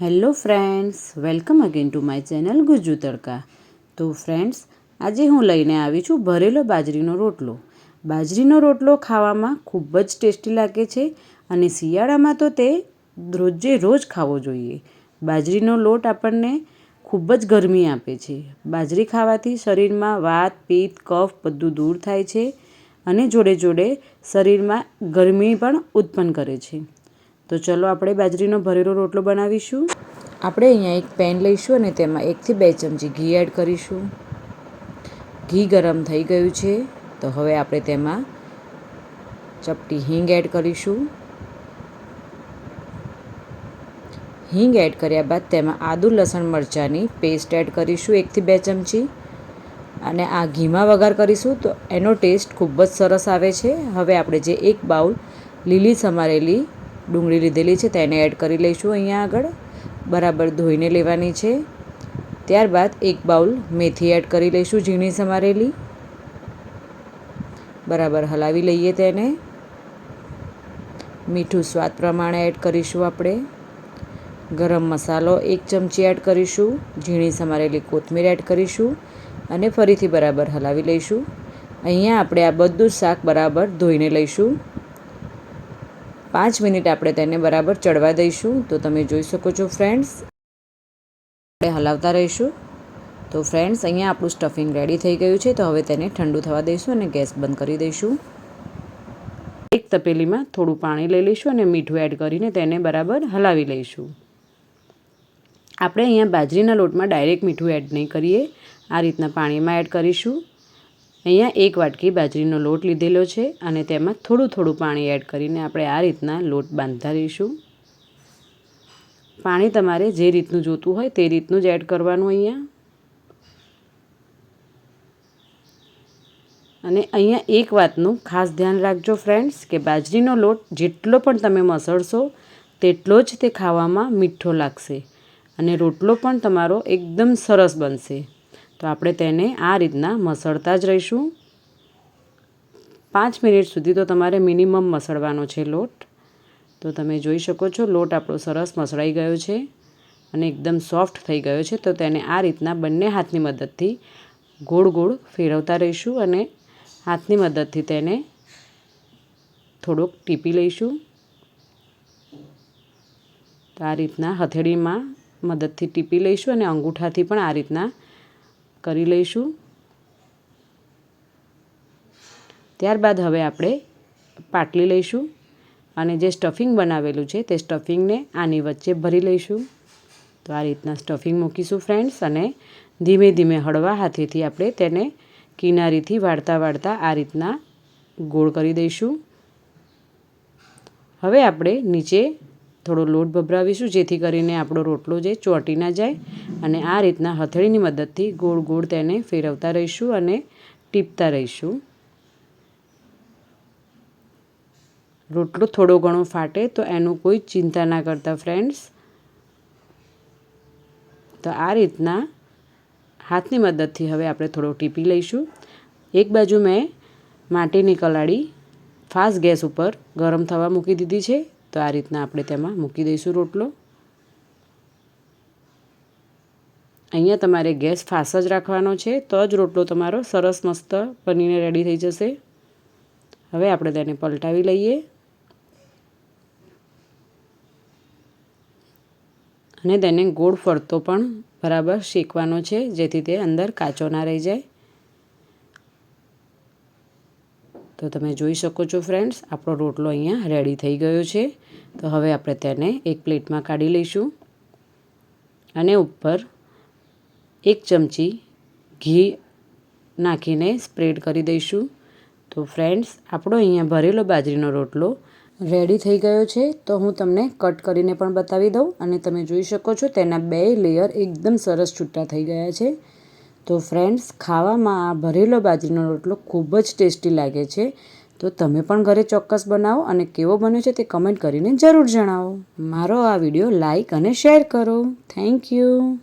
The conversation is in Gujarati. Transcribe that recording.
Hello friends, welcome again to my channel Gujju Tadka. તો ફ્રેન્ડ્સ, આજે હું લઈને આવી છું ભરેલો બાજરીનો રોટલો. બાજરીનો રોટલો ખાવામાં ખૂબ જ ટેસ્ટી લાગે છે અને શિયાળામાં તો તે રોજે રોજ ખાવો જોઈએ. બાજરીનો લોટ આપણને ખૂબ જ ગરમી આપે છે. બાજરી ખાવાથી શરીરમાં વાત, પિત્ત, કફ બધું દૂર થાય છે અને જોડે જોડે શરીરમાં ગરમી પણ ઉત્પન્ન કરે છે. તો ચલો આપણે બાજરીનો ભરેલો રોટલો બનાવીશું. આપણે અહીંયા એક પેન લઈશું અને તેમાં એકથી બે ચમચી ઘી એડ કરીશું. ઘી ગરમ થઈ ગયું છે, તો હવે આપણે તેમાં ચપટી હિંગ એડ કરીશું. હિંગ એડ કર્યા બાદ તેમાં આદુ, લસણ મરચાંની પેસ્ટ એડ કરીશું એકથી બે ચમચી. અને આ ઘીમાં વઘાર કરીશું તો એનો ટેસ્ટ ખૂબ જ સરસ આવે છે. હવે આપણે જે એક બાઉલ લીલી સમારેલી ડુંગળી લીધેલી છે તેને એડ કરી લઈશું અહીંયા આગળ. બરાબર ધોઈને લેવાની છે. ત્યારબાદ એક બાઉલ મેથી એડ કરી લઈશું ઝીણી સમારેલી. બરાબર હલાવી લઈએ તેને. મીઠું સ્વાદ પ્રમાણે એડ કરીશું આપણે. ગરમ મસાલો એક ચમચી એડ કરીશું. ઝીણી સમારેલી કોથમીર એડ કરીશું અને ફરીથી બરાબર હલાવી લઈશું. અહીંયા આપણે આ બધું શાક બરાબર ધોઈને લઈશું. પાંચ મિનિટ આપણે તેને બરાબર ચડવા દઈશું. તો તમે જોઈ શકો છો ફ્રેન્ડ્સ, આપણે હલાવતા રહીશું. તો ફ્રેન્ડ્સ, અહીંયા આપણું સ્ટફિંગ રેડી થઈ ગયું છે. તો હવે તેને ઠંડુ થવા દઈશું અને ગેસ બંધ કરી દઈશું. એક તપેલીમાં થોડું પાણી લઈ લઈશું અને મીઠું એડ કરીને તેને બરાબર હલાવી લઈશું. આપણે અહીંયા બાજરીના લોટમાં ડાયરેક્ટ મીઠું એડ નહીં કરીએ. આ રીતના પાણીમાં એડ કરીશું. અહીંયા એક વાટકી બાજરીનો લોટ લીધેલો છે અને તેમાં થોડું થોડું પાણી એડ કરીને આપણે આ રીતના લોટ બાંધતા રહીશું પાણી તમારે જે રીતનું જોતું હોય તે રીતનું જ એડ કરવાનું અહીંયા. અને અહીંયા એક વાતનું ખાસ ધ્યાન રાખજો ફ્રેન્ડ્સ કે બાજરીનો લોટ જેટલો પણ તમે મસળશો તેટલો જ તે ખાવામાં મીઠો લાગશે અને રોટલો પણ તમારો એકદમ સરસ બનશે. તો આપણે તેને આ રીતના મસળતા જ રહીશું. પાંચ મિનિટ સુધી તો તમારે મિનિમમ મસળવાનો છે લોટ. તો તમે જોઈ શકો છો, લોટ આપણો સરસ મસળાઈ ગયો છે અને એકદમ સોફ્ટ થઈ ગયો છે. તો તેને આ રીતના બંને હાથની મદદથી ગોળ ગોળ ફેરવતા રહીશું અને હાથની મદદથી તેને થોડોક ટીપી લઈશું. તો આ રીતના હથેળીમાં મદદથી ટીપી લઈશું અને અંગૂઠાથી પણ આ રીતના કરી લઈશું. ત્યારબાદ હવે આપણે પાટલી લઈશું અને જે સ્ટફિંગ બનાવેલું છે તે સ્ટફિંગને આની વચ્ચે ભરી લઈશું. તો આ રીતના સ્ટફિંગ મૂકીશું ફ્રેન્ડ્સ અને ધીમે ધીમે હળવા હાથેથી આપણે તેને કિનારીથી વાળતા વાળતા આ રીતના ગોળ કરી દઈશું. હવે આપણે નીચે થોડો લોટ ભભરાવીશું જેથી કરીને આપણો રોટલો જે ચોંટી ના જાય અને આ રીતના હથેળીની મદદથી ગોળ ગોળ તેને ફેરવતા રહીશું અને ટીપતા રહીશું. રોટલો થોડો ઘણો ફાટે તો એનું કોઈ ચિંતા ના કરતા ફ્રેન્ડ્સ તો આ રીતના હાથની મદદથી હવે આપણે થોડો ટીપી લઈશું. એક બાજુ મેં માટીની કલાડી ફાસ્ટ ગેસ ઉપર ગરમ થવા મૂકી દીધી છે. તો આ રીતના આપણે તેમાં મૂકી દઈશું રોટલો. અહીંયા તમારે ગેસ ફાસ જ રાખવાનો છે તો જ રોટલો તમારો સરસ મસ્ત બનીને રેડી થઈ જશે. હવે આપણે તેને પલટાવી લઈએ. અને તેને ગોળ ફરતો પણ બરાબર શેકવાનો છે જેથી તે અંદર કાચો ના રહી જાય. તો તમે જોઈ શકો છો ફ્રેન્ડ્સ આપણો રોટલો અહીંયા રેડી થઈ ગયો છે. તો હવે આપણે તેને એક પ્લેટમાં કાઢી લઈશું અને ઉપર એક ચમચી ઘી નાખીને સ્પ્રેડ કરી દઈશું. તો ફ્રેન્ડ્સ આપણો અહીંયા ભરેલો બાજરીનો રોટલો રેડી થઈ ગયો છે. તો હું તમને કટ કરીને પણ બતાવી દઉં અને તમે જોઈ શકો છો તેના બે લેયર એકદમ સરસ છૂટા થઈ ગયા છે. તો ફ્રેન્ડ્સ ખાવામાં આ ભરેલો બાજરીનો રોટલો ખૂબ જ ટેસ્ટી લાગે છે. તો તમે પણ ઘરે ચોક્કસ બનાવો અને કેવો બન્યો છે તે કમેન્ટ કરીને જરૂર જણાવો. મારો આ વીડિયો લાઈક અને શેર કરો. Thank you